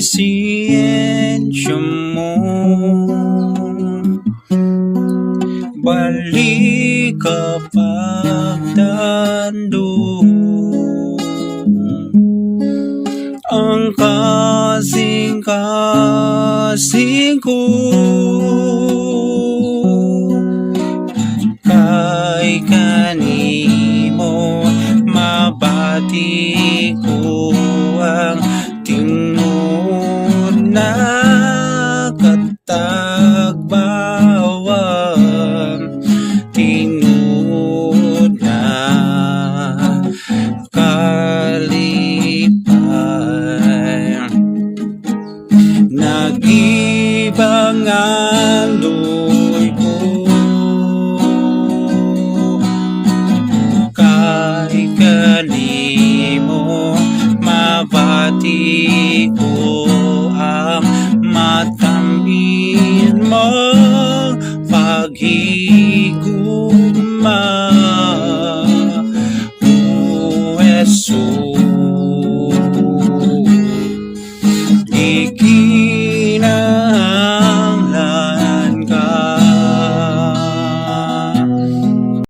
lisensya mo. Balik kapag dando Ang kasing-kasing ko. Kay kanimo mabati ko ang tingod na katagbawang amin mapagigugma. O Jesus.